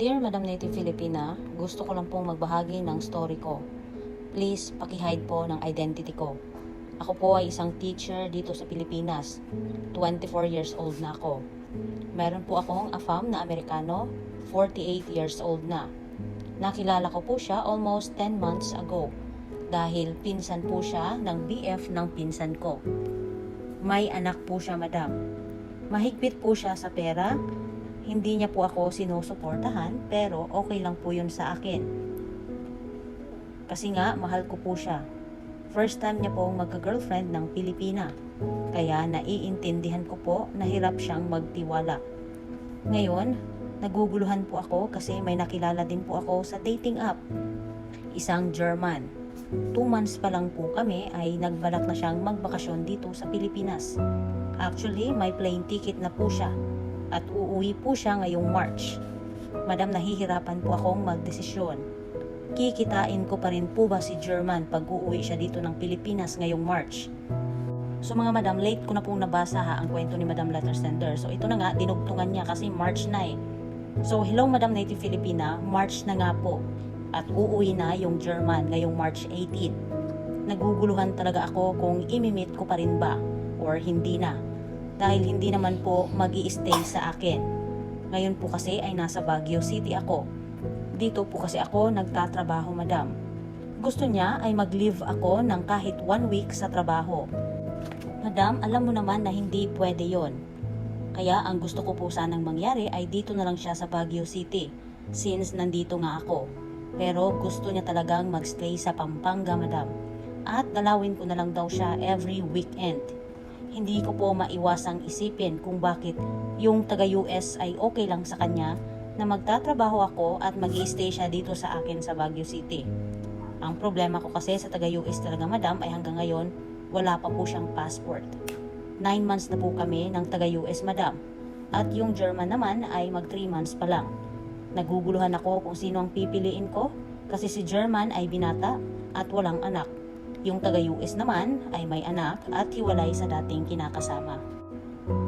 Dear Madam Native Filipina, gusto ko lang pong magbahagi ng story ko. Please, pakihide po ng identity ko. Ako po ay isang teacher dito sa Pilipinas. 24 years old na ako. Meron po akong afam na Amerikano, 48 years old na. Nakilala ko po siya almost 10 months ago dahil pinsan po siya ng BF ng pinsan ko. May anak po siya, madam. Mahigpit po siya sa pera. Hindi niya po ako sinusuportahan pero okay lang po yun sa akin. Kasi nga, mahal ko po siya. First time niya pong magka-girlfriend ng Pilipina. Kaya naiintindihan ko po na hirap siyang magtiwala. Ngayon, naguguluhan po ako kasi may nakilala din po ako sa dating app. Isang German. Two months pa lang po kami ay nagbalak na siyang magbakasyon dito sa Pilipinas. Actually, may plane ticket na po siya at uuwi po siya ngayong March. Madam, nahihirapan po akong magdesisyon. Kikitain ko pa rin po ba si German pag uuwi siya dito ng Pilipinas ngayong March? So mga madam, late ko na pong nabasa ha ang kwento ni Madam Letter Sender. So ito na nga, dinugtungan niya kasi March na eh. So hello Madam Native Filipina, March na nga po. At uuwi na yung German ngayong March 18. Naguguluhan talaga ako kung imimit ko pa rin ba or hindi na. Dahil hindi naman po mag stay sa akin. Ngayon po kasi ay nasa Baguio City ako. Dito po kasi ako nagtatrabaho madam. Gusto niya ay mag-leave ako ng kahit one week sa trabaho. Madam, alam mo naman na hindi pwede yon. Kaya ang gusto ko po sanang mangyari ay dito na lang siya sa Baguio City since nandito nga ako. Pero gusto niya talagang magstay sa Pampanga, madam. At dalawin ko na lang daw siya every weekend. Hindi ko po maiwasang isipin kung bakit yung taga-US ay okay lang sa kanya na magtatrabaho ako at mag stay siya dito sa akin sa Baguio City. Ang problema ko kasi sa taga-US talaga madam ay hanggang ngayon wala pa po siyang passport. Nine months na po kami ng taga-US madam. At yung German naman ay mag 3 months pa lang. Naguguluhan ako kung sino ang pipiliin ko kasi si German ay binata at walang anak. Yung taga-US naman ay may anak at hiwalay sa dating kinakasama.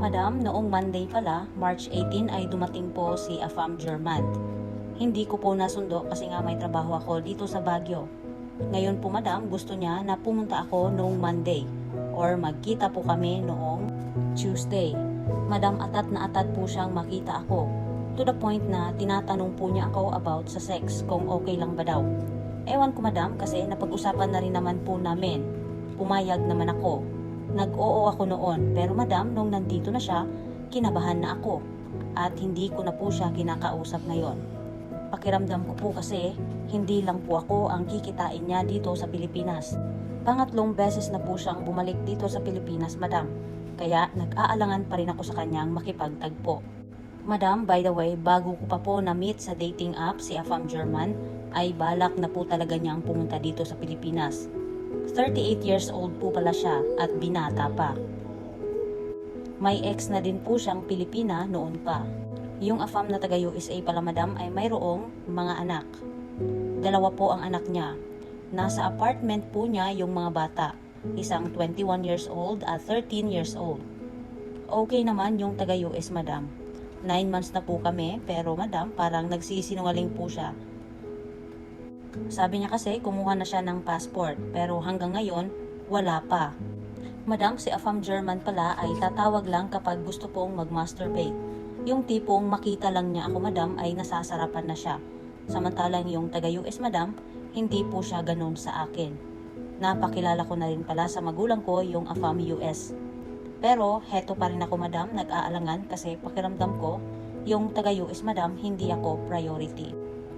Madam, noong Monday pala, March 18 ay dumating po si Afam German. Hindi ko po nasundo kasi nga may trabaho ako dito sa Baguio. Ngayon po madam, gusto niya na pumunta ako noong Monday or magkita po kami noong Tuesday. Madam, atat na atat po siyang makita ako. To the point na tinatanong po niya ako about sa sex, kung okay lang ba daw. Ewan ko madam kasi napag-usapan na rin naman po namin. Pumayag naman ako. Nag-oo ako noon pero madam nung nandito na siya, kinabahan na ako. At hindi ko na po siya kinakausap ngayon. Pakiramdam ko po kasi hindi lang po ako ang kikitain niya dito sa Pilipinas. Pangatlong beses na po siyang bumalik dito sa Pilipinas, madam. Kaya nag-aalangan pa rin ako sa kanyang makipagtagpo. Madam, by the way, bago ko pa po na-meet sa dating app si Afam German, ay balak na po talaga niyang pumunta dito sa Pilipinas. 38 years old po pala siya at binata pa. May ex na din po siyang Pilipina noon pa. Yung Afam na taga USA pala madam ay mayroong mga anak. Dalawa po ang anak niya. Nasa apartment po niya yung mga bata. Isang 21 years old at 13 years old. Okay naman yung taga US madam. 9 months na po kami pero madam parang nagsisinungaling po siya. Sabi niya kasi kumuha na siya ng passport pero hanggang ngayon wala pa. Madam, si Afam German pala ay tatawag lang kapag gusto pong mag-masturbate. Yung tipong makita lang niya ako madam ay nasasarapan na siya. Samantalang yung taga-US madam, hindi po siya ganun sa akin. Napakilala ko na rin pala sa magulang ko yung Afam US. Pero heto pa rin ako madam, nag-aalangan kasi pakiramdam ko, yung taga-US madam, hindi ako priority.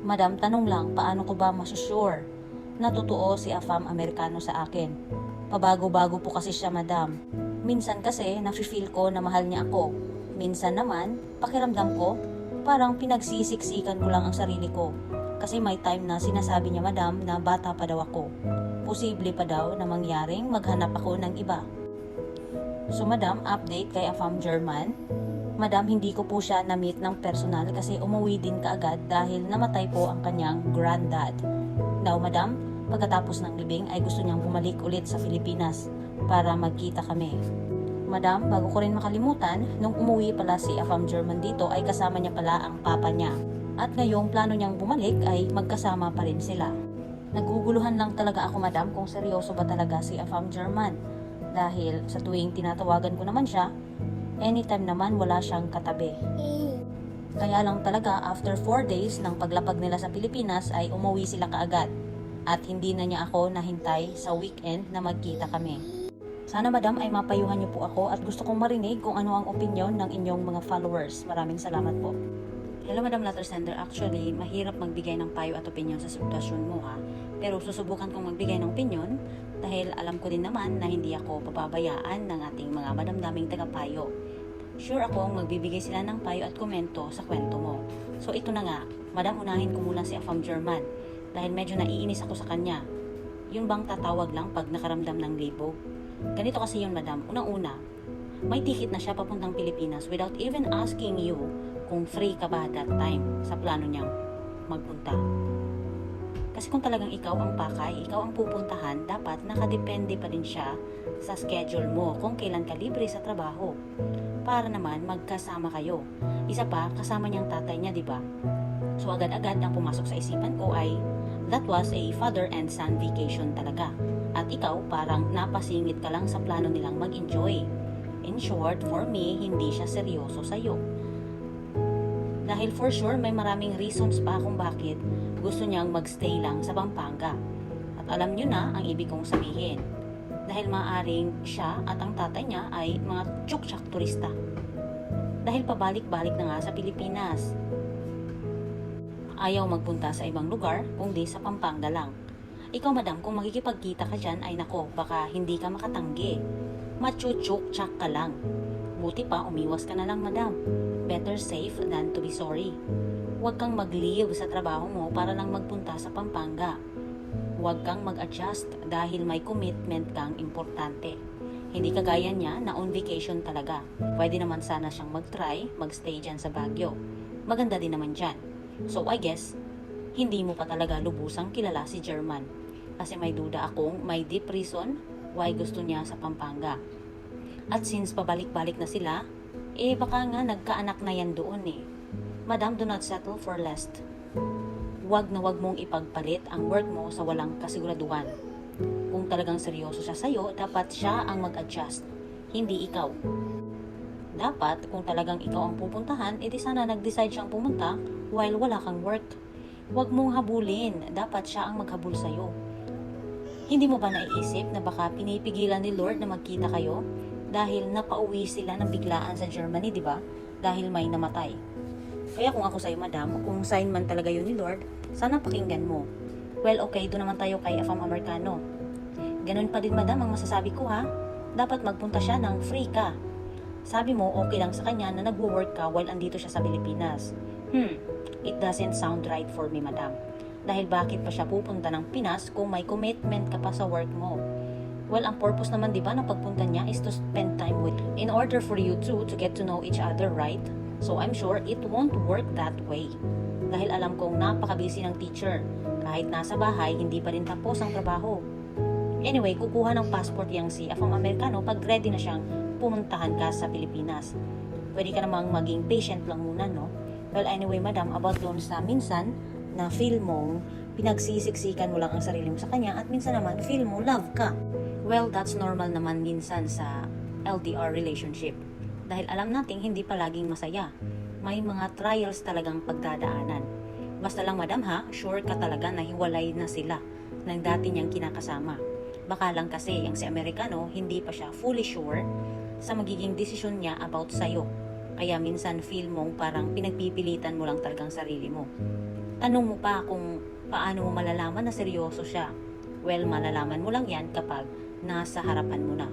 Madam, tanong lang, paano ko ba masusure na totoo si Afam Amerikano sa akin? Pabago-bago po kasi siya, madam. Minsan kasi, nafe-feel ko na mahal niya ako. Minsan naman, pakiramdam ko, parang pinagsisiksikan ko lang ang sarili ko. Kasi may time na sinasabi niya, madam, na bata pa daw ako. Posible pa daw na mangyaring maghanap ako ng iba. So, madam, update kay Afam German. Madam, hindi ko po siya na-meet ng personal kasi umuwi din kaagad dahil namatay po ang kanyang granddad. Now, madam, pagkatapos ng libing ay gusto niyang bumalik ulit sa Pilipinas para magkita kami. Madam, bago ko rin makalimutan, nung umuwi pala si Afam German dito ay kasama niya pala ang papa niya. At ngayong plano niyang bumalik ay magkasama pa rin sila. Naguguluhan lang talaga ako madam kung seryoso ba talaga si Afam German. Dahil sa tuwing tinatawagan ko naman siya, anytime naman wala siyang katabi. Kaya lang talaga after 4 days ng paglapag nila sa Pilipinas ay umuwi sila kaagad. At hindi na niya ako nahintay sa weekend na magkita kami. Sana madam ay mapayuhan niyo po ako at gusto kong marinig kung ano ang opinion ng inyong mga followers. Maraming salamat po. Hello Madam Letter Sender, actually mahirap magbigay ng payo at opinion sa sitwasyon mo ha. Pero susubukan kong magbigay ng opinion dahil alam ko din naman na hindi ako papabayaan ng ating mga madamdaming tagapayo. Sure akong magbibigay sila ng payo at komento sa kwento mo. So ito na nga, Madam unahin ko muna si Afam German dahil medyo naiinis ako sa kanya. Yun bang tatawag lang pag nakaramdam ng libog? Ganito kasi yun, Madam. Unang-una, may ticket na siya papuntang Pilipinas without even asking you kung free ka ba that time sa plano niyang magpunta. Kasi kung talagang ikaw ang pakay, ikaw ang pupuntahan, dapat nakadepende pa rin siya sa schedule mo kung kailan ka libre sa trabaho. Para naman magkasama kayo. Isa pa, kasama niyang tatay niya, di ba? So agad-agad ang pumasok sa isipan ko ay that was a father and son vacation talaga. At ikaw parang napasingit ka lang sa plano nilang mag-enjoy. In short, for me, hindi siya seryoso sa'yo. Dahil for sure, may maraming reasons pa kung bakit gusto niyang magstay lang sa Pampanga. At alam niyo na ang ibig kong sabihin. Dahil maaring siya at ang tatay niya ay mga tsuktsak turista. Dahil pabalik-balik na nga sa Pilipinas. Ayaw magpunta sa ibang lugar, kundi sa Pampanga lang. Ikaw madam, kung makikipagkita ka dyan, ay nako, baka hindi ka makatanggi. Machuchuk-chak ka lang. Buti pa, umiwas ka na lang madam. Better safe than to be sorry. Huwag kang mag-leave sa trabaho mo para lang magpunta sa Pampanga. Huwag kang mag-adjust dahil may commitment kang importante. Hindi kagaya niya na on vacation talaga. Pwede naman sana siyang mag-try, mag-stay dyan sa Baguio. Maganda din naman dyan. So I guess, hindi mo pa talaga lubusang kilala si German. Kasi may duda akong may deep reason why gusto niya sa Pampanga. At since pabalik-balik na sila, eh baka nga nagkaanak na yan doon eh. Madam, do not settle for less. Huwag na huwag mong ipagpalit ang work mo sa walang kasiguraduhan. Kung talagang seryoso siya sa'yo, dapat siya ang mag-adjust, hindi ikaw. Dapat, kung talagang ikaw ang pupuntahan, edi sana nag-decide siyang pumunta while wala kang work. Huwag mong habulin, dapat siya ang maghabol sa'yo. Hindi mo ba naiisip na baka pinipigilan ni Lord na magkita kayo? Dahil napauwi sila ng biglaan sa Germany, di ba? Dahil may namatay. Kaya kung ako sa'yo, madam, kung sign man talaga yun ni Lord, sana pakinggan mo. Well, okay, doon naman tayo kay Afam Americano. Ganun pa din, madam, ang masasabi ko ha. Dapat magpunta siya ng free ka. Sabi mo, okay lang sa kanya na nagwo-work ka while andito siya sa Pilipinas. Hmm, it doesn't sound right for me, madam. Dahil bakit pa siya pupunta ng Pinas kung may commitment ka pa sa work mo? Well, ang purpose naman 'di ba ng pagpunta niya is to spend time with in order for you two to get to know each other, right? So I'm sure it won't work that way. Dahil alam kong napaka-busy ng teacher. Kahit nasa bahay, hindi pa rin tapos ang trabaho. Anyway, kukuha ng passport yang si Afam Americano pag ready na siyang pumuntahan ka sa Pilipinas. Pwede ka namang maging patient lang muna, no? Well, anyway, madam, about doon sa minsan na feel mo, pinagsisiksikan mo lang ang sarili mo sa kanya at minsan naman feel mo love ka. Well, that's normal naman minsan sa LDR relationship. Dahil alam nating hindi palaging masaya. May mga trials talagang pagdadaanan. Basta lang madam ha, sure ka talaga na hiwalay na sila ng dati niyang kinakasama. Baka lang kasi yung si Amerikano, hindi pa siya fully sure sa magiging desisyon niya about sa'yo. Kaya minsan feel mong parang pinagpipilitan mo lang talagang sarili mo. Tanong mo pa kung paano mo malalaman na seryoso siya. Well, malalaman mo lang yan kapag nasa harapan mo na.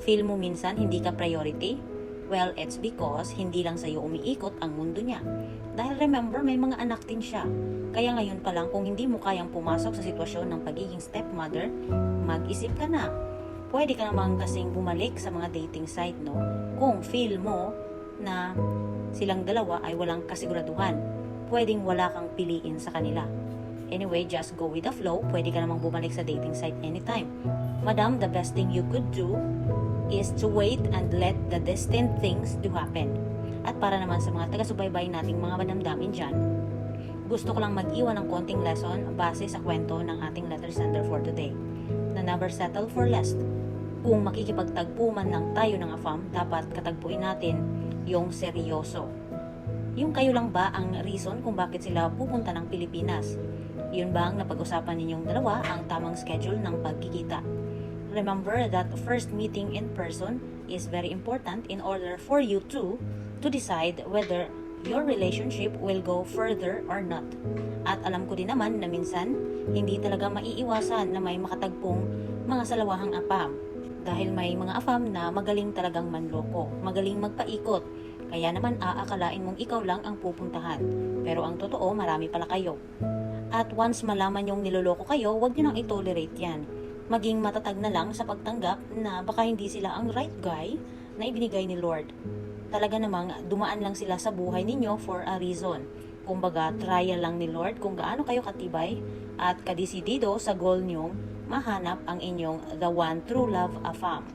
Feel mo minsan hindi ka priority? Well, it's because hindi lang sa'yo umiikot ang mundo niya. Dahil remember, may mga anak din siya. Kaya ngayon pa lang, kung hindi mo kayang pumasok sa sitwasyon ng pagiging stepmother, mag-isip ka na. Pwede ka namang kasing bumalik sa mga dating site, no? Kung feel mo na silang dalawa ay walang kasiguraduhan. Pwedeng wala kang piliin sa kanila. Anyway, just go with the flow. Pwede ka namang bumalik sa dating site anytime. Madam, the best thing you could do is to wait and let the destined things to happen. At para naman sa mga taga-subaybay nating mga madamdamin dyan, gusto ko lang mag-iwan ng konting lesson base sa kwento ng ating letter sender for today. Na never settle for less. Kung makikipagtagpo man lang tayo ng afam, dapat katagpuin natin yung seryoso. Yung kayo lang ba ang reason kung bakit sila pupunta ng Pilipinas? Yun ba ang napag-usapan ninyong dalawa ang tamang schedule ng pagkikita? Remember that first meeting in person is very important in order for you two to decide whether your relationship will go further or not. At alam ko din naman na minsan, hindi talaga maiiwasan na may makatagpong mga salawahang apam. Dahil may mga afam na magaling talagang manloko, magaling magpaikot. Kaya naman aakalain mong ikaw lang ang pupuntahan. Pero ang totoo, marami pala kayo. At once malaman yung niloloko kayo, huwag nyo nang itolerate yan. Maging matatag na lang sa pagtanggap na baka hindi sila ang right guy na ibinigay ni Lord. Talaga namang dumaan lang sila sa buhay ninyo for a reason. Kumbaga, trial lang ni Lord kung gaano kayo katibay at kadisidido sa goal nyong mahanap ang inyong the one true love afam.